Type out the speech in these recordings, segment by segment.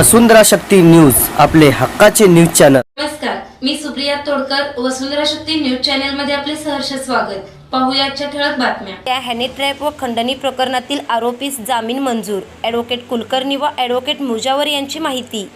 वसुंधरा Shakti news आपले हक्काचे news channel. नमस्कार मी सुप्रिया तोडकर वसुंधरा शक्ती न्यूज चॅनलमध्ये आपले सहर्ष स्वागत. पाहूया आजच्या ठळक बातम्या. त्या हॅनी ट्रॅप व खंडणी प्रकरणातील आरोपीस जामीन मंजूर ॲडव्होकेट कुलकर्णी व ॲडव्होकेट मुजावर यांची माहिती.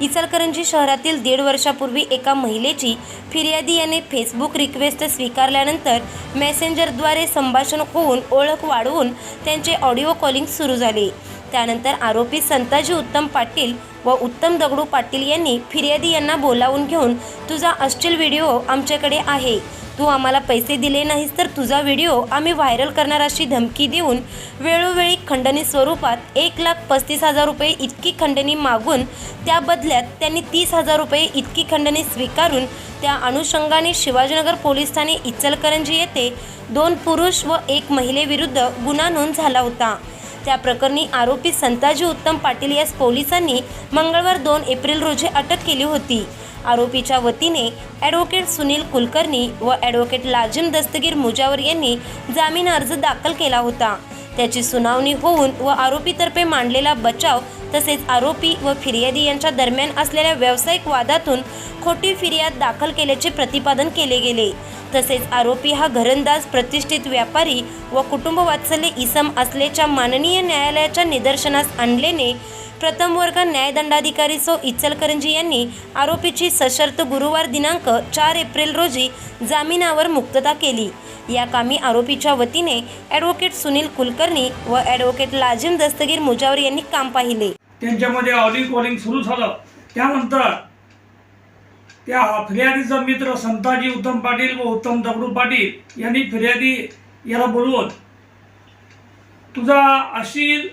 इचलकरंजी शहरातील दीड वर्षापूर्वी एका महिलेची फिर्यादी याने फेसबुक रिक्वेस्ट स्वीकारल्यानंतर मेसेंजरद्वारे संभाषण होऊन ओळख वाढवून त्यांचे ऑडिओ कॉलिंग सुरू झाले. त्यानंतर आरोपी संताजी उत्तम पाटील व उत्तम दगडू पाटील यांनी फिर्यादी यांना बोलावून घेऊन तुझा अश्लील व्हिडिओ आमच्याकडे आहे. तू आम्हाला पैसे दिले नाहीस तर तुझा व्हिडिओ आम्ही व्हायरल करणार अशी धमकी देऊन वेळोवेळी खंडणी स्वरूपात एक लाख पस्तीस हजार रुपये इतकी खंडणी मागून त्या बदल्यात त्यांनी तीस हजार रुपये इतकी खंडणी स्वीकारून त्या अनुषंगाने शिवाजीनगर पोलीस ठाणे इचलकरंजी येथे दोन पुरुष व एक महिलेविरुद्ध गुन्हा नोंद झाला होता. त्या प्रकरणी आरोपी संताजी उत्तम पाटील यास पोलिसांनी मंगळवार दोन एप्रिल रोजी अटक केली होती. आरोपीच्या वतीने ॲडव्होकेट सुनील कुलकर्णी व ॲडव्होकेट लाजिम दस्तगीर मुजावर यांनी जामीन अर्ज दाखल केला होता. त्याची सुनावणी होऊन व आरोपीतर्फे मांडलेला बचाव तसेच आरोपी व फिर्यादी यांच्या दरम्यान असलेल्या व्यावसायिक वादातून खोटी फिर्याद दाखल केल्याचे प्रतिपादन केले गेले. तसेच आरोपी हा घरंदाज प्रतिष्ठित व्यापारी व कुटुंबवात्सल्य इसम असल्याच्या माननीय न्यायालयाच्या निदर्शनास आणल्याने प्रथम वर्ग न्यायदंडाधिकारी सो इचलकरंजी यांनी आरोपीची सशर्त गुरुवार दिनांक चार एप्रिल रोजी जामिनावर मुक्तता केली. या कामी आरोपीच्या वतीने ॲडव्होकेट सुनील कुलकर्णी व ॲडव्होकेट लाजिम दस्तगीर मुजावर यांनी काम पाहिले. त्यांच्यामध्ये ऑलिंग कॉलिंग सुरू झालं. त्यानंतर त्या फिर्यादीचा मित्र संताजी उत्तम पाटील व उत्तम दगडू पाटील यांनी फिर्यादी याला बोलवत तुझा अशील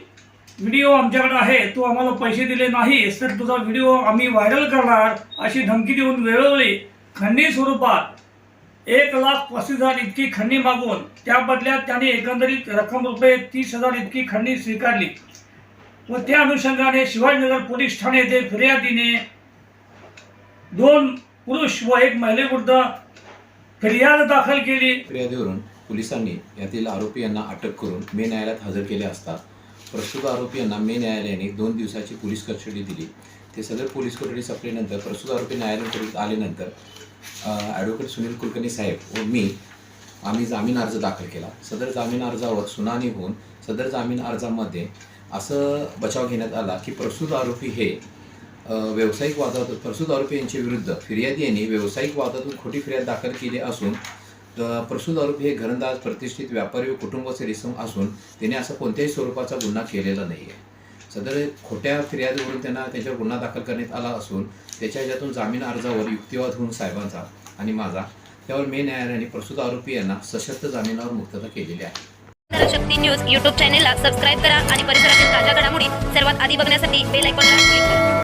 व्हिडिओ आमच्याकडे आहे तू आम्हाला पैसे दिले नाहीस तर तुझा व्हिडिओ आम्ही व्हायरल करणार अशी धमकी देऊन वेळोवेळी खंडी स्वरूपात एक लाख पस्तीस हजार इतकी खंडी मागून त्या बदल्यात त्याने एकंदरीत रक्कम रुपये तीस हजार इतकी खंडी स्वीकारली. व त्या अनुषंगाने शिवाजीनगर पोलीस ठाणे येथे फिर्यादीने दोन पुरुष व एक महिलेविरुद्ध फिर्याद दाखल केली. फिर्यादीवरून पोलिसांनी यातील आरोपी यांना अटक करून मे न्यायालयात हजर केले असता प्रस्तुत आरोपी यांना मे न्यायालयाने दोन दिवसाची पोलीस कस्टडी दिली. ते सदर पोलीस कोठडी संपल्यानंतर प्रस्तुत आरोपी न्यायालयात आल्यानंतर ॲडव्होकेट सुनील कुलकर्णी साहेब व मी आम्ही जामीन अर्ज दाखल केला. सदर जामीन अर्जावर सुनावणी होऊन सदर जामीन अर्जामध्ये असं बचाव घेण्यात आला की प्रस्तुत आरोपी हे व्यावसायिक वादातून प्रसूत आरोपी यांच्या विरुद्ध फिर्यादी यांनी व्यावसायिक वादातून खोटी फिर्याद दाखल केली असून प्रसूत आरोपी हे घरंदाज प्रतिष्ठित व्यापारी व कुटुंबाचे रिसम असून त्याने असं कोणत्याही स्वरूपाचा गुन्हा केलेला नाही आहे सदर खोट्या फिर्यादीवरून त्यांना त्याच्यावर गुन्हा दाखल करण्यात आला असून त्याच्या ह्याच्यातून जामीन अर्जावर युक्तिवाद होऊन साहेबांचा आणि माझा त्यावर मे न्यायालयाने प्रसूत आरोपी यांना सशक्त जामिनावर मुक्तता केलेली आहे. शक्ती न्यूज यूट्यूब चॅनेलला सबस्क्राईब करा आणि परिसरातील ताज्या घडामोडी सर्वात आधी बघण्यासाठी बेल आयकॉनला क्लिक करा.